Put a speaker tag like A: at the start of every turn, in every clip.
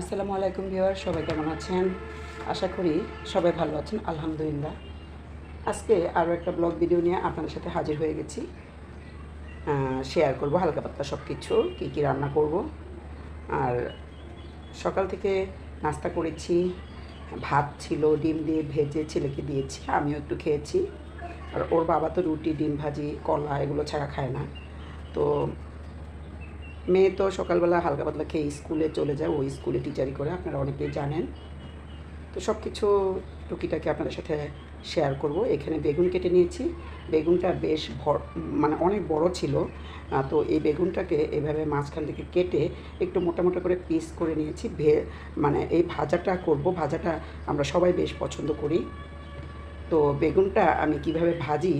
A: আসসালামু আলাইকুম ভিউয়ার সবাই কেমন আছেন? আশা করি সবাই ভালো আছেন, আলহামদুলিল্লাহ। আজকে আরও একটা ব্লগ ভিডিও নিয়ে আপনাদের সাথে হাজির হয়ে গেছি। শেয়ার করব, হালকা পাতলা সব কিছু কী কী রান্না করব। আর সকাল থেকে নাস্তা করেছি, ভাত ছিল, ডিম দিয়ে ভেজে ছেলেকে দিয়েছি, আমিও একটু খেয়েছি। আর ওর বাবা তো রুটি, ডিম ভাজি, কলা, এগুলো ছাড়া খায় না। তো মেয়ে তো সকালবেলা হালকা পাতলা খেয়ে স্কুলে চলে যায়, ওই স্কুলে টিচারি করে, আপনারা অনেকেই জানেন। তো সব কিছু টুকিটাকে আপনাদের সাথে শেয়ার করব। এখানে বেগুন কেটে নিয়েছি। বেগুনটা বেশ ভর মানে অনেক বড় ছিল। তো এই বেগুনটাকে এভাবে মাঝখান থেকে কেটে একটু মোটা মোটা করে পিস করে নিয়েছি। ভে মানে এই ভাজাটা করব। ভাজাটা আমরা সবাই বেশ পছন্দ করি। তো বেগুনটা আমি কীভাবে ভাজি,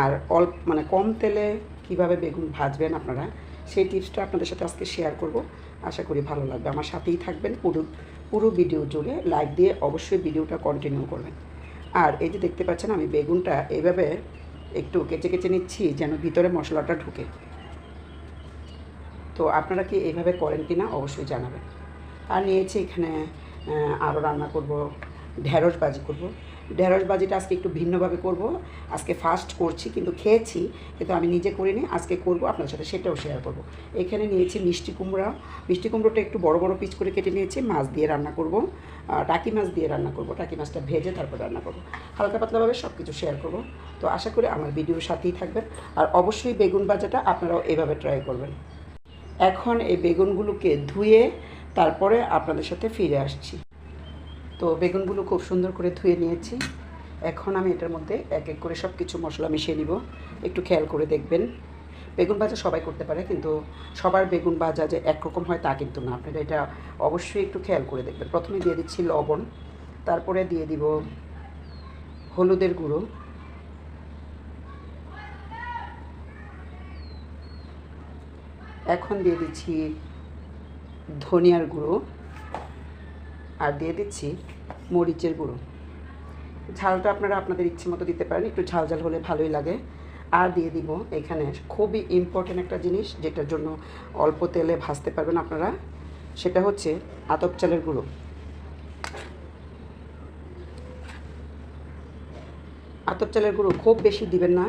A: আর অল্প মানে কম তেলে কীভাবে বেগুন ভাজবেন আপনারা সেই টিপসটা আপনাদের সাথে আজকে শেয়ার করব। আশা করি ভালো লাগবে। আমার সাথেই থাকবেন পুরো পুরো ভিডিও জুড়ে। লাইক দিয়ে অবশ্যই ভিডিওটা কন্টিনিউ করবেন। আর এই যে দেখতে পাচ্ছেন, আমি বেগুনটা এইভাবে একটু কেচে কেচে নিচ্ছি যেন ভিতরে মশলাটা ঢুকে। তো আপনারা কি এইভাবে করেন কি না অবশ্যই জানাবেন। আর নিয়েছি এখানে আরও রান্না করব, ঢেঁড়স বাজি করব। ঢেঁড়স ভাজিটা আজকে একটু ভিন্নভাবে করব। আজকে ফার্স্ট করছি, কিন্তু খেয়েছি, কিন্তু আমি নিজে করিনি, আজকে করব, আপনার সাথে সেটাও শেয়ার করব। এখানে নিয়েছি মিষ্টি কুমড়া। মিষ্টি কুমড়োটা একটু বড় বড় পিস করে কেটে নিয়েছি, মাছ দিয়ে রান্না করব। টাকি মাছ দিয়ে রান্না করব, টাকি মাছটা ভেজে তারপর রান্না করব। হালকা পাতলাভাবে সব কিছু শেয়ার করব। তো আশা করি আমার ভিডিওর সাথেই থাকবেন। আর অবশ্যই বেগুন ভাজাটা আপনারাও এভাবে ট্রাই করবেন। এখন এই বেগুনগুলোকে ধুয়ে তারপরে আপনাদের সাথে ফিরে আসছি। তো বেগুনগুলো খুব সুন্দর করে ধুয়ে নিয়েছি। এখন আমি এটার মধ্যে এক এক করে সব কিছু মশলা মিশিয়ে নিব। একটু খেয়াল করে দেখবেন। বেগুন ভাজা সবাই করতে পারে, কিন্তু সবার বেগুন ভাজা যে একরকম হয় তা কিন্তু না। আপনারা এটা অবশ্যই একটু খেয়াল করে দেখবেন। প্রথমে দিয়ে দিচ্ছি লবণ, তারপরে দিয়ে দিব হলুদের গুঁড়ো। এখন দিয়ে দিচ্ছি ধনিয়ার গুঁড়ো। আর দিয়ে দিচ্ছি মরিচের গুঁড়ো। ঝালটা আপনারা আপনাদের ইচ্ছে মতো দিতে পারেন, একটু ঝাল ঝাল হলে ভালোই লাগে। আর দিয়ে দিব এখানে খুবই ইম্পর্টেন্ট একটা জিনিস, যেটার জন্য অল্প তেলে ভাজতে পারবেন আপনারা। সেটা হচ্ছে আতপ চালের গুঁড়ো। আতপ চালের গুঁড়ো খুব বেশি দিবেন না।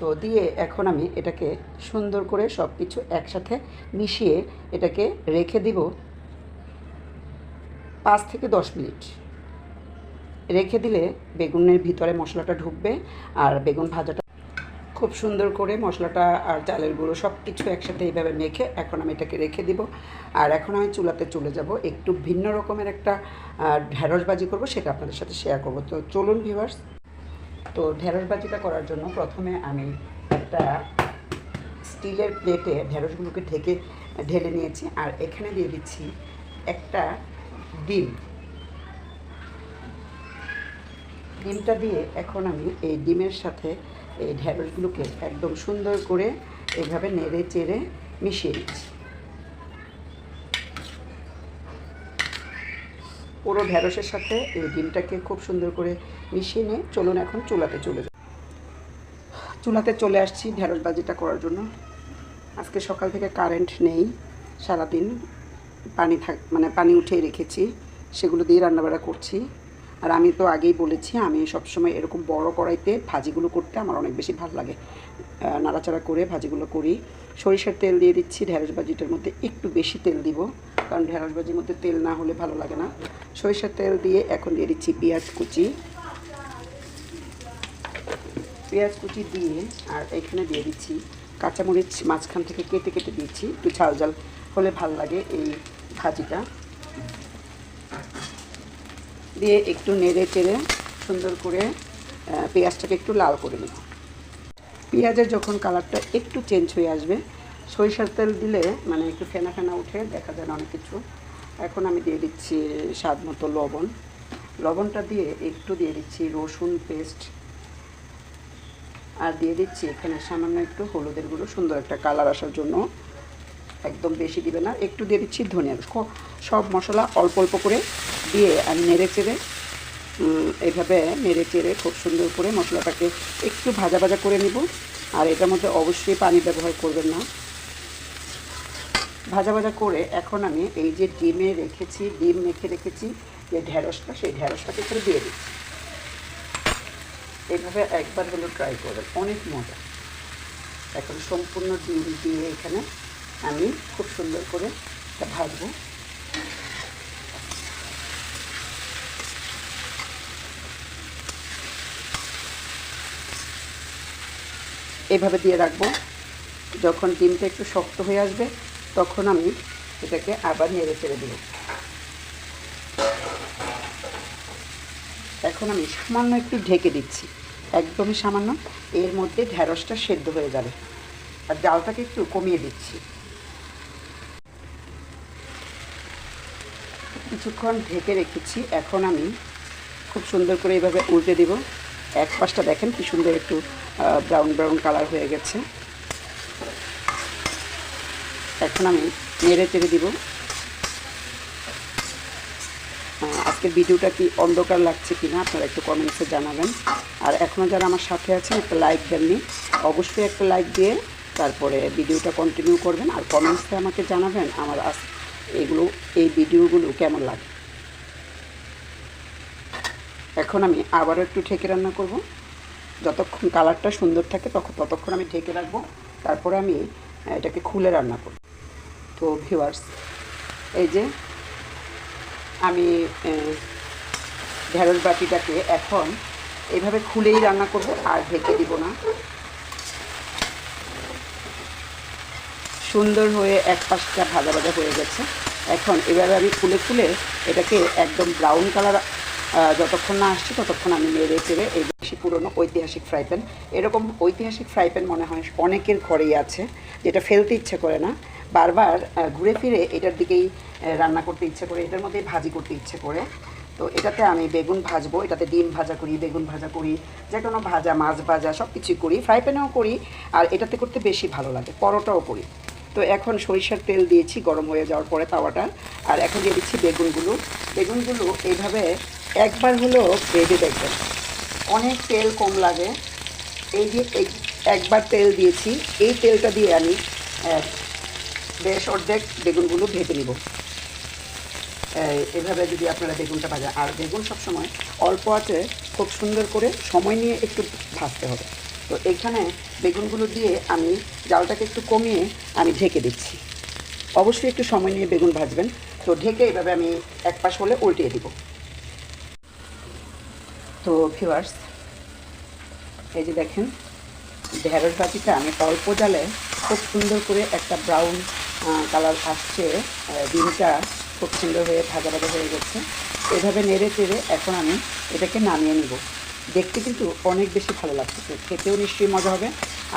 A: তো দিয়ে এখন আমি এটাকে সুন্দর করে সব কিছু একসাথে মিশিয়ে এটাকে রেখে দিব পাঁচ থেকে দশ মিনিট। রেখে দিলে বেগুনের ভিতরে মশলাটা ঢুকবে আর বেগুন ভাজাটা খুব সুন্দর করে মশলাটা আর চালের গুঁড়ো সব কিছু একসাথে এইভাবে মেখে এখন আমি এটাকে রেখে দিব। আর এখন আমি চুলাতে চলে যাব। একটু ভিন্ন রকমের একটা ঢ্যাঁড়স করব, সেটা আপনাদের সাথে শেয়ার করব। তো চলুন ভিভার্স তো ঢেঁড়স ভাজিটা করার জন্য প্রথমে আমি একটা স্টিলের প্লেটে ঢেঁড়সগুলোকে ঢেকে, ঢেলে নিয়েছি। আর এখানে দিয়ে দিচ্ছি একটা ডিম ডিমটা দিয়ে এখন আমি এই ডিমের সাথে এই ঢেঁড়সগুলোকে একদম সুন্দর করে এইভাবে নেড়ে চেড়ে মিশিয়ে দিচ্ছি পুরো ঢেঁড়সের সাথে এই ডিমটাকে খুব সুন্দর করে মিশিয়ে নিয়ে চলুন এখন চুলাতে চলে যাই। চুলাতে চলে আসছি ঢেঁড়স ভাজিটা করার জন্য। আজকে সকাল থেকে কারেন্ট নেই, সারাদিন পানি থাক মানে পানি উঠিয়ে রেখেছি, সেগুলো দিয়ে রান্নাবাড়া করছি। আর আমি তো আগেই বলেছি, আমি সবসময় এরকম বড় কড়াইতে ভাজিগুলো করতে আমার অনেক বেশি ভালো লাগে। নাড়াচাড়া করে ভাজিগুলো করি। সরিষার তেল দিয়ে দিচ্ছি, ঢেঁড়স ভাজিটার মধ্যে একটু বেশি তেল দিব, কারণ ঢেঁড়স ভাজির মধ্যে তেল না হলে ভালো লাগে না। সরিষার তেল দিয়ে এখন দিয়ে দিচ্ছি পেঁয়াজ কুচি। পেঁয়াজ কুচি দিয়ে আর এখানে দিয়ে দিচ্ছি কাঁচামরিচ মাঝখান থেকে কেটে কেটে দিচ্ছি, একটু ঝাল ঝাল হলে ভালো লাগে এই ভাজিটা। দিয়ে একটু নেড়ে চেড়ে সুন্দর করে পেঁয়াজটাকে একটু লাল করে নেব। পেঁয়াজের যখন কালারটা একটু চেঞ্জ হয়ে আসবে, সরিষার তেল দিলে মানে একটু ফেনা ফেনা উঠে দেখা যায় অনেক কিছু। এখন আমি দিয়ে দিচ্ছি স্বাদ মতো লবণ। লবণটা দিয়ে একটু দিয়ে দিচ্ছি রসুন পেস্ট আর দিয়ে দিচ্ছি এখানে সামান্য একটু হলুদের গুঁড়ো, সুন্দর একটা কালার আসার জন্য। একদম বেশি দিবে না একটু দিয়ে দিচ্ছি ধনিয়া সব মশলা অল্প অল্প করে দিয়ে আমি নেড়ে চেড়ে উম, এইভাবে নেড়ে চেড়ে খুব সুন্দর করে মশলাটাকে একটু ভাজা ভাজা করে নিব। আর এটার মধ্যে অবশ্যই পানি ব্যবহার করবেন না। ভাজা ভাজা করে এখন আমি এই যে ডিমে রেখেছি ডিম মেখে রেখেছি যে ঢ্যাঁড়সটা সেই ঢ্যাঁড়সটাকে করে দিয়ে দিচ্ছি। এইভাবে একবার হলো ট্রাই করবেন অনেক মজা। এখন সম্পূর্ণ ডিম দিয়ে এখানে আমি খুব সুন্দর করে ভাজবো। এভাবে দিয়ে রাখব। যখন ডিমটা একটু শক্ত হয়ে আসবে, তখন আমি এটাকে আবার নেড়ে চেড়ে দেবো। এখন আমি সামান্য একটু ঢেকে দিচ্ছি। একদমই সামান্য। এর মধ্যে ঢ্যাঁড়সটা সেদ্ধ হয়ে যাবে। আর জালটাকে একটু কমিয়ে দিচ্ছি। কিছুক্ষণ ঢেকে রেখেছি। এখন আমি খুব সুন্দর করে এইভাবে উল্টে দিব। এক পাশটা দেখেন কি সুন্দর একটু ব্রাউন ব্রাউন কালার হয়ে গেছে। এখন আমি নেড়ে চেড়ে দিব। আজকের ভিডিওটা কি অন্ধকার লাগছে কি না আপনারা একটু কমেন্টসে জানাবেন। আর এখনও যারা আমার সাথে আছেন, একটা লাইক দেননি, অবশ্যই একটা লাইক দিয়ে তারপরে ভিডিওটা কন্টিনিউ করবেন। আর কমেন্টসে আমাকে জানাবেন আমার আজ এগুলো, এই ভিডিওগুলো কেমন লাগে? এখন আমি আবারও একটু ঢেকে রান্না করব। যতক্ষণ কালারটা সুন্দর থাকে তখন, ততক্ষণ আমি ঢেকে রাখব। তারপরে আমি এটাকে খুলে রান্না করব। তো ভিউয়ার্স এই যে আমি ঢেঁড়স বাটিটাকে এখন এইভাবে খুলেই রান্না করব, আর ঢেকে দিব না। সুন্দর হয়ে এক পাশটা ভাজা ভাজা হয়ে গেছে। এখন এভাবে আমি খুলে খুলে এটাকে একদম ব্রাউন কালার যতক্ষণ না আসছে ততক্ষণ আমি নেড়ে চেড়ে এই বেশি পুরনো ঐতিহাসিক ফ্রাই প্যান এরকম ঐতিহাসিক ফ্রাই প্যান মনে হয় অনেকের ঘরেই আছে, যেটা ফেলতে ইচ্ছে করে না। বারবার ঘুরে ফিরে এটার দিকেই রান্না করতে ইচ্ছে করে, এটার মধ্যেই ভাজি করতে ইচ্ছে করে। তো এটাতে আমি বেগুন ভাজবো, এটাতে ডিম ভাজা করি, বেগুন ভাজা করি, যে কোনো ভাজা, মাছ ভাজা সব কিছুই করি ফ্রাই প্যানেও করি, আর এটাতে করতে বেশি ভালো লাগে, পরোটাও করি। তো এখন সরিষার তেল দিয়েছি, গরম হয়ে যাওয়ার পরে তাওয়াটা। আর এখন দিয়ে দিচ্ছি বেগুনগুলো। বেগুনগুলো এইভাবে একবার হলো ভেজে দেখবেন। অনেক তেল কম লাগে। এই যে একবার তেল দিয়েছি, এই তেলটা দিয়ে আমি বেশ অর্ধেক বেগুনগুলো ভেজে নিব। এভাবে যদি আপনারা বেগুনটা ভাজা, আর বেগুন সবসময় অল্প আছে, খুব সুন্দর করে সময় নিয়ে একটু ভাজতে হবে। তো এখানে বেগুনগুলো দিয়ে আমি জালটাকে একটু কমিয়ে আমি ঢেকে দিচ্ছি। অবশ্যই একটু সময় নিয়ে বেগুন ভাজবেন। তো ঢেকে এভাবে আমি এক পাশ হলে উল্টিয়ে দিব। তো ভিউয়ার্স এই যে দেখেন, ঢেঁড়স ভাজিটা আমি অল্প জালে খুব সুন্দর করে একটা ব্রাউন কালার আসছে। ডিমটা খুব সুন্দর হয়ে ভাজা ভাজা হয়ে গেছে। এভাবে নেড়ে চেড়ে এখন আমি এটাকে নামিয়ে নিব। দেখতে কিন্তু অনেক বেশি ভালো লাগছে। খেতেও নিশ্চয়ই মজা হবে।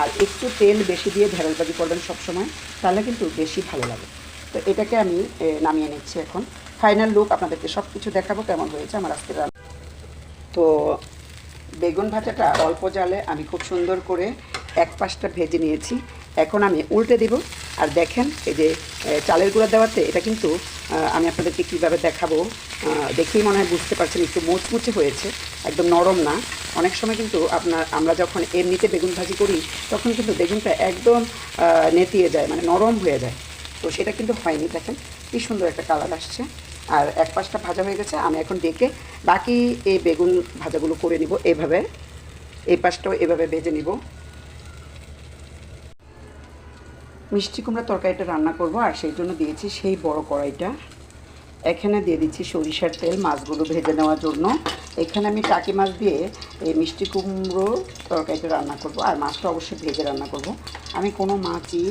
A: আর একটু তেল বেশি দিয়ে ঢেঁড়স বাজি করবেন সবসময়, তাহলে কিন্তু বেশি ভালো লাগে। তো এটাকে আমি নামিয়ে নিচ্ছি এখন। ফাইনাল লুক আপনাদেরকে সব কিছু দেখাবো কেমন হয়েছে আমার আজকে রান্না। তো বেগুন ভাজাটা অল্প জালে আমি খুব সুন্দর করে এক পাশটা ভেজে নিয়েছি। এখন আমি উল্টে দিব। আর দেখেন, এই যে চালের গুঁড়া দেওয়াতে এটা কিন্তু আমি আপনাদেরকে কীভাবে দেখাবো দেখেই মনে হয় বুঝতে পারছেন, একটু মুচমুচে হয়েছে, একদম নরম না। অনেক সময় কিন্তু আপনার, আমরা যখন এমনিতে বেগুন ভাজি করি, তখন কিন্তু বেগুনটা একদম নেতিয়ে যায় মানে নরম হয়ে যায়। তো সেটা কিন্তু হয়নি, দেখেন, কি সুন্দর একটা কালার আসছে। আর এক পাশটা ভাজা হয়ে গেছে, আমি এখন ডেকে বাকি এই বেগুন ভাজাগুলো করে নিব এভাবে। এই পাশটাও এভাবে ভেজে নিব। মিষ্টি কুমড়া তরকারিটা রান্না করব, আর সেই জন্য দিয়েছি সেই বড় কড়াইটা। এখানে দিয়ে দিচ্ছি সরিষার তেল, মাছগুলো ভেজে নেওয়ার জন্য। এখানে আমি টাকি মাছ দিয়ে এই মিষ্টি কুমড়ো তরকারিটা রান্না করব, আর মাছটা অবশ্যই ভেজে রান্না করব। আমি কোনো মাছই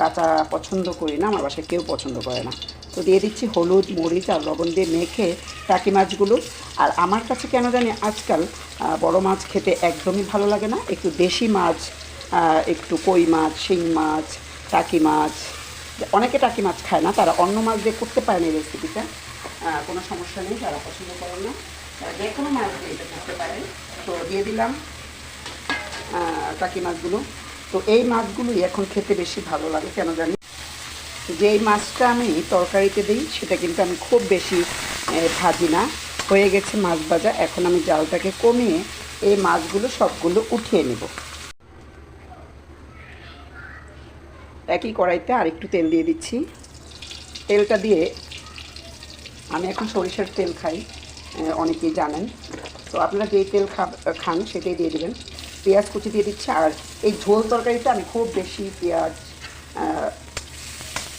A: কাঁচা পছন্দ করি না, আমার বাসায় কেউ পছন্দ করে না। তো দিয়ে দিচ্ছি হলুদ, মরিচ আর লবণ দিয়ে মেখে টাকি মাছগুলো। আর আমার কাছে কেন জানি আজকাল বড় মাছ খেতে একদমই ভালো লাগে না। একটু দেশি মাছ একটু কই মাছ, শিং মাছ টাকি মাছ, অনেকে টাকি মাছ খায় না, তারা অন্য মাছ দিয়ে করতে পারেন এই রেসিপিটা কোনো সমস্যা নেই, যারা পছন্দ করেন না, তারা যে কোনো মাছ দিয়ে এটা করতে পারেন। তো দিয়ে দিলাম টাকি মাছগুলো। তো এই মাছগুলোই এখন খেতে বেশি ভালো লাগে, কেন জানি? যেই মাছটা আমি তরকারিতে দিই, সেটা কিন্তু আমি খুব বেশি ভাজি না। হয়ে গেছে মাছ ভাজা, এখন আমি জালটাকে কমিয়ে এই মাছগুলো সবগুলো উঠিয়ে নেব। একই কড়াইতে আর একটু তেল দিয়ে দিচ্ছি। তেলটা দিয়ে আমি এখন সরিষার তেল খাই অনেকেই জানেন। তো আপনারা যেই তেল খান সেটাই দিয়ে দেবেন। পেঁয়াজ কুচি দিয়ে দিচ্ছি আর এই ঝোল তরকারিতে আমি খুব বেশি পেঁয়াজ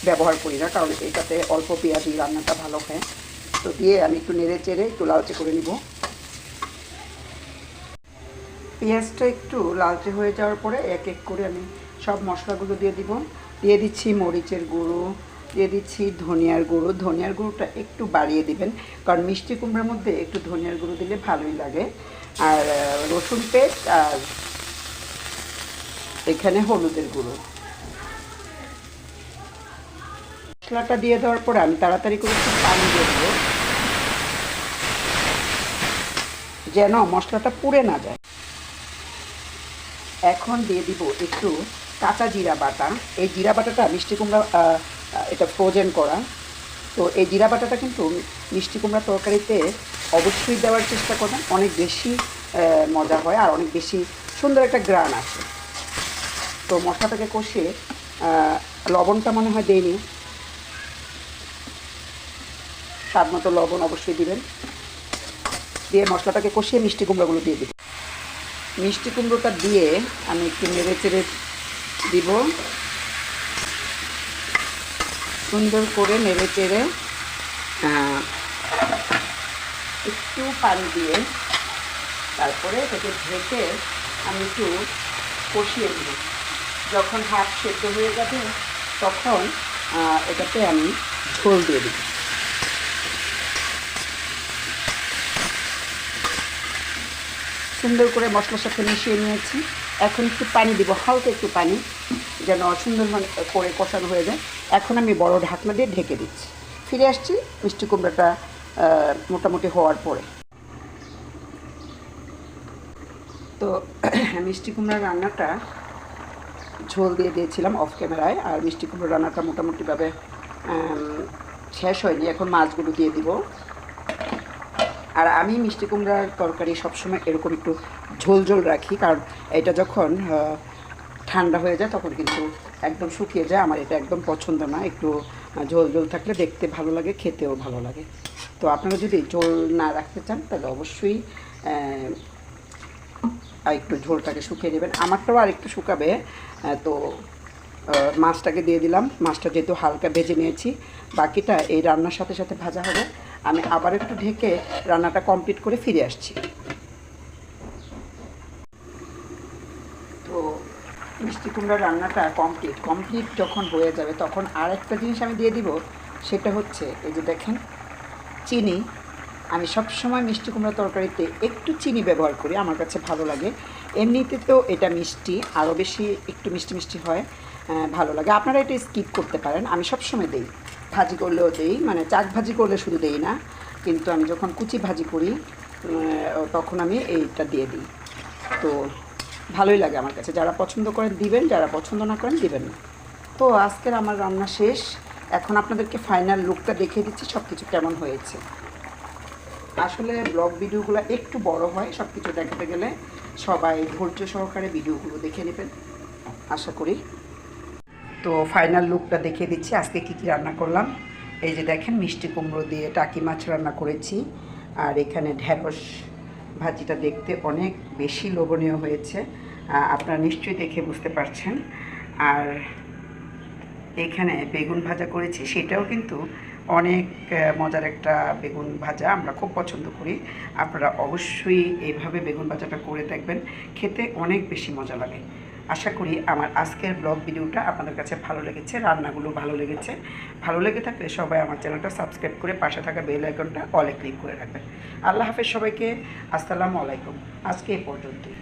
A: ব্যবহার করি না, কারণ এটাতে অল্প পেঁয়াজই রান্নাটা ভালো হয়। তো দিয়ে আমি একটু নেড়ে চেড়ে একটু লালচে করে নিব। পেঁয়াজটা একটু লালচে হয়ে যাওয়ার পরে এক এক করে আমি সব মশলাগুলো দিয়ে দিব। দিয়ে দিচ্ছি মরিচের গুঁড়ো, দিয়ে দিচ্ছি ধনিয়ার গুঁড়ো। ধনিয়ার গুঁড়োটা একটু বাড়িয়ে দিবেন, কারণ মিষ্টি কুমড়ার মধ্যে একটু ধনিয়ার গুঁড়ো দিলে ভালোই লাগে। আর রসুন পেস্ট আর এখানে হলুদের গুঁড়ো। মশলাটা দিয়ে দেওয়ার পরে আমি তাড়াতাড়ি করে একটু পানি দিয়ে দেবো, যেন মশলাটা পুড়ে না যায়। এখন দিয়ে দিব একটু কাঁচা জিরা বাটা। এই জিরা বাটাটা মিষ্টি কুমড়া এটা ফ্রোজেন করা। তো এই জিরা বাটাটা কিন্তু মিষ্টি কুমড়া তরকারিতে অবশ্যই দেওয়ার চেষ্টা করবেন। অনেক বেশি মজা হয় আর অনেক বেশি সুন্দর একটা গ্রান আসে। তো মশলাটাকে কষিয়ে লবণটা মনে হয় দেয়নি স্বাদ মতো লবণ অবশ্যই দিবেন। দিয়ে মশলাটাকে কষিয়ে মিষ্টি কুমড়োগুলো দিয়ে দিবেন। মিষ্টি কুমড়োটা দিয়ে আমি একটু নেড়ে চেড়ে দিব। সুন্দর করে নেড়ে চেড়ে একটু পানি দিয়ে তারপরে এটাকে ঢেকে আমি একটু কষিয়ে দিব যখন হাফ সেদ্ধ হয়ে যাবে, তখন এটাতে আমি ঝোল দিয়ে দিব। সুন্দর করে মশলার সাথে মিশিয়ে নিয়েছি। এখন একটু পানি দিব, হালকা একটু পানি, যেন সুন্দর করে কষানো হয়ে যায়। এখন আমি বড় ঢাকনা দিয়ে ঢেকে দিচ্ছি। ফিরে আসছি মিষ্টি কুমড়াটা মোটামুটি হওয়ার পরে। তো, মিষ্টি কুমড়ার রান্নাটা ঝোল দিয়ে দিয়েছিলাম অফ ক্যামেরায় আর মিষ্টি কুমড়োর রান্নাটা মোটামুটিভাবে শেষ হয়নি। এখন মাছগুলো দিয়ে দিব। আর আমি মিষ্টি কুমড়ার তরকারি সবসময় এরকম একটু ঝোল ঝোল রাখি, কারণ এটা যখন ঠান্ডা হয়ে যায় তখন কিন্তু একদম শুকিয়ে যায়। আমার এটা একদম পছন্দ না। একটু ঝোল ঝোল থাকলে দেখতে ভালো লাগে, খেতেও ভালো লাগে। তো আপনারা যদি ঝোল না রাখতে চান, তাহলে অবশ্যই একটু ঝোলটাকে শুকিয়ে নেবেন। আমারটাও আর একটু শুকাবে তো মাছটাকে দিয়ে দিলাম। মাছটা যেহেতু হালকা ভেজে নিয়েছি, বাকিটা এই রান্নার সাথে সাথে ভাজা হবে। আমি আবার একটু ঢেকে রান্নাটা কমপ্লিট করে ফিরে আসছি। তো, মিষ্টি কুমড়ার রান্নাটা কমপ্লিট কমপ্লিট যখন হয়ে যাবে, তখন আর একটা জিনিস আমি দিয়ে দিব, সেটা হচ্ছে, এই যে দেখেন, চিনি। আমি সব সময় মিষ্টি কুমড়া তরকারিতে একটু চিনি ব্যবহার করি, আমার কাছে ভালো লাগে। এমনিতে তো এটা মিষ্টি, আরও বেশি একটু মিষ্টি মিষ্টি হয় ভালো লাগে। আপনারা এটা স্কিপ করতে পারেন, আমি সব সময় দিই। ভাজি করলেও দিই মানে চাক ভাজি করলে শুধু দিই না, কিন্তু আমি যখন কুচি ভাজি করি তখন আমি এইটা দিয়ে দিই। তো ভালোই লাগে আমার কাছে। যারা পছন্দ করেন দিবেন, যারা পছন্দ না করেন দিবেন না। তো আজকের আমার রান্না শেষ। এখন আপনাদেরকে ফাইনাল লুকটা দেখিয়ে দিচ্ছি সব কিছু কেমন হয়েছে। আসলে ব্লগ ভিডিওগুলো একটু বড় হয় সব কিছু দেখাতে গেলে সবাই ধৈর্য সহকারে ভিডিওগুলো দেখে নেবেন। আশা করি তো ফাইনাল লুকটা দেখিয়ে দিচ্ছি। আজকে কী কী রান্না করলাম? এই যে দেখেন, মিষ্টি কুমড়ো দিয়ে টাকি মাছ রান্না করেছি। আর এখানে ঢেঁড়স ভাজিটা দেখতে অনেক বেশি লোভনীয় হয়েছে। আপনারা নিশ্চয়ই দেখে বুঝতে পারছেন। আর এখানে বেগুন ভাজা করেছি। সেটাও কিন্তু অনেক মজার একটা বেগুন ভাজা আমরা খুব পছন্দ করি। আপনারা অবশ্যই এইভাবে বেগুন ভাজাটা করে দেখবেন। খেতে অনেক বেশি মজা লাগে। আশা করি আমার আজকের ব্লগ ভিডিওটা আপনাদের কাছে ভালো লেগেছে, রান্নাগুলো ভালো লেগেছে। ভালো লেগে থাকলে সবাই আমার চ্যানেলটা সাবস্ক্রাইব করে পাশে থাকা বেল আইকনটা অলে ক্লিক করে রাখবেন। আল্লাহ হাফেজ সবাইকে, আসসালামু আলাইকুম। আজকে এই পর্যন্তই।